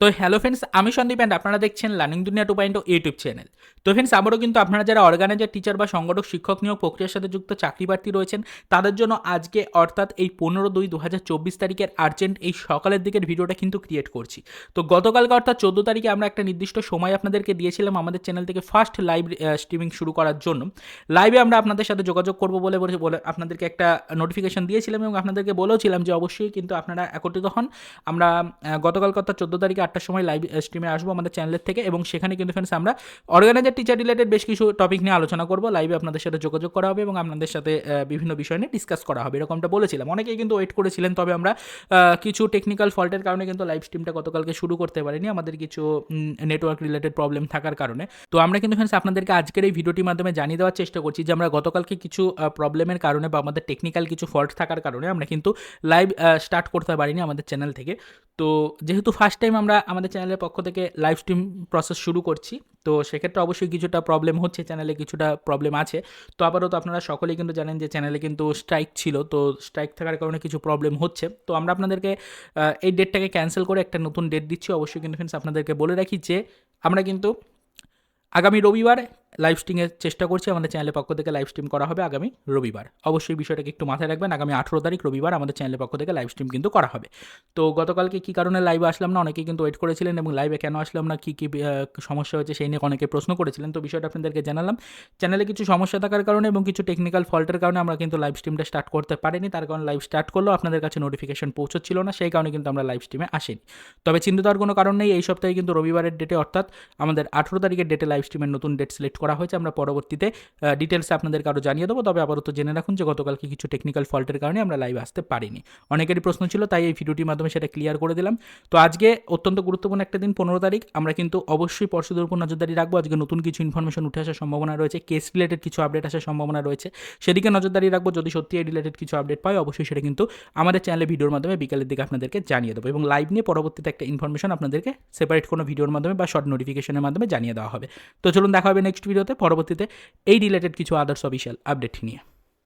তো hello friends আমি Sandeep and আপনারা দেখছেন learning Duniya two point YouTube channel তো ফ্রেন্ডস আবারও কিন্তু আপনারা যারা অর্গানাইজার টিচার বা সংগঠক শিক্ষক নিয়োগ প্রক্রিয়ার সাথে যুক্ত চাকরি প্রার্থী রয়েছেন তাদের জন্য আজকে অর্থাৎ এই পনেরো দুই দু হাজার চব্বিশ তারিখের আর্জেন্ট এই সকালের দিকের ভিডিওটা কিন্তু ক্রিয়েট করছি। তো গতকালকে অর্থাৎ চোদ্দ তারিখে আমরা একটা নির্দিষ্ট সময় আপনাদেরকে দিয়েছিলাম আমাদের চ্যানেল থেকে ফার্স্ট লাইভ স্ট্রিমিং শুরু করার জন্য। লাইভে আমরা আপনাদের সাথে যোগাযোগ করব বলে বলে আপনাদেরকে একটা নোটিফিকেশন দিয়েছিলাম এবং আপনাদেরকে বলেওছিলাম যে অবশ্যই কিন্তু আপনারা একত্রিত হন। আমরা আহ, গতকালকে অর্থাৎ চোদ্দ তারিখে আটটার সময় লাইভ স্ট্রিমে আসব আমাদের চ্যানেলের থেকে এবং সেখানে কিন্তু ফ্রেন্ডস আমরা অর্গানাইজার টিচার রিলেটেড বেশ কিছু টপিক নিয়ে আলোচনা করব। লাইভে আপনাদের সাথে যোগাযোগ করা হবে এবং আপনাদের সাথে বিভিন্ন বিষয় নিয়ে ডিসকাস করা হবে, এরকমটা বলেছিলাম। অনেকেই কিন্তু ওয়েট করেছিলেন, তবে আমরা কিছু টেকনিক্যাল ফল্টের কারণে কিন্তু লাইভ স্ট্রিমটা গতকালকে শুরু করতে পারিনি। আমাদের কিছু নেটওয়ার্ক রিলেটেড প্রবলেম থাকার কারণে। তো আমরা কিন্তু ফ্রেন্ডস আপনাদেরকে আজকের এই ভিডিওটির মাধ্যমে জানিয়ে দেওয়ার চেষ্টা করছি যে, আমরা গতকালকে কিছু প্রবলেমের কারণে বা আমাদের টেকনিক্যাল কিছু ফল্ট থাকার কারণে আমরা কিন্তু লাইভ স্টার্ট করতে পারিনি আমাদের চ্যানেল থেকে। তো যেহেতু ফার্স্ট টাইম আমরা আমাদের চ্যানেলের পক্ষ থেকে লাইভ স্ট্রিম প্রসেস শুরু করছি, তো সেক্ষেত্রে অবশ্যই কিছুটা প্রবলেম হচ্ছে চ্যানেলে কিছুটা প্রবলেম আছে। তো আপাতত আপনারা সকলেই কিন্তু জানেন যে চ্যানেলে কিন্তু স্ট্রাইক ছিল, তো স্ট্রাইক থাকার কারণে কিছু প্রবলেম হচ্ছে। তো আমরা আপনাদেরকে এই ডেটটাকে ক্যান্সেল করে একটা নতুন ডেট দিচ্ছি। অবশ্যই কিন্তু ফ্রেন্ডস আপনাদেরকে বলে রাখি যে, আমরা কিন্তু আগামী রবিবার লাইভ স্ট্রিমের চেষ্টা করছি, আমাদের চ্যানেলের পক্ষ থেকে লাইভ স্ট্রিম করা হবে আগামী রবিবার। অবশ্যই বিষয়টাকে একটু মাথায় রাখবেন, আগামী আঠেরো তারিখ রবিবার আমাদের চ্যানেলের পক্ষ থেকে লাইভ স্ট্রিম কিন্তু করা হবে। তো গতকালকে কী কারণে লাইভে আসলাম না, অনেকেই কিন্তু ওয়েট করেছিলেন এবং লাইভে কেন আসলাম না, কী কী সমস্যা হয়েছে সেই নিয়ে অনেকে প্রশ্ন করেছিলেন। তো বিষয়টা আপনাদেরকে জানালাম। চ্যানেলে কিছু সমস্যা থাকার কারণে এবং কিছু টেকনিক্যাল ফল্টের কারণে আমরা কিন্তু লাইভ স্ট্রিমটা স্টার্ট করতে পারিনি। তার কারণে লাইভ স্টার্ট করলেও আপনাদের কাছে নোটিফিকেশন পৌঁছচ্ছিল না, সেই কারণে কিন্তু আমরা লাইভ স্ট্রিমে আসিনি। তবে হওয়ার কোনো কারণ নেই, এই সপ্তাহে কিন্তু রবিবারের ডেটে অর্থাৎ আমাদের আঠেরো তারিখের ডেটে লাইভ স্ট্রিমের নতুন ডেট সিলেক্ট করা হয়েছে, আমরা পরবর্তীতে ডিটেলসে আপনাদেরকে আরও জানিয়ে দেবো। তবে আপাতত জেনে রাখুন যে গতকালকে কিছু টেকনিক্যাল ফল্টের কারণে আমরা লাইভ আসতে পারিনি। অনেকেরই প্রশ্ন ছিল, তাই এই ভিডিওটির মাধ্যমে সেটা ক্লিয়ার করে দিলাম। তো আজকে অত্যন্ত গুরুত্বপূর্ণ একটা দিন, পনেরো তারিখ। আমরা কিন্তু অবশ্যই পর্ষদের উপর নজরদারি রাখব। আজকে নতুন কিছু ইনফরমেশন উঠে আসার সম্ভাবনা রয়েছে কেস রিলেটেড কিছু আপডেট আসার সম্ভাবনা রয়েছে। সেদিকে নজরদারি রাখব, যদি সত্যি এই রিলেটেড কিছু আপডেট পাই, অবশ্যই সেটা কিন্তু আমাদের চ্যানেলে ভিডিওর মাধ্যমে বিকালের দিকে আপনাদেরকে জানিয়ে দেবো। এবং লাইভ নিয়ে পরবর্তীতে একটা ইনফরমেশন আপনাদেরকে সেপারেট কোনো ভিডিওর মাধ্যমে বা শর্ট নোটিফিকেশনের মাধ্যমে জানিয়ে দেওয়া হবে। তো চলুন দেখা হবে নেক্সট ভিডিওতে পরবর্তীতে এই রিলেটেড কিছু আদার্স অফিসিয়াল আপডেট নিয়ে।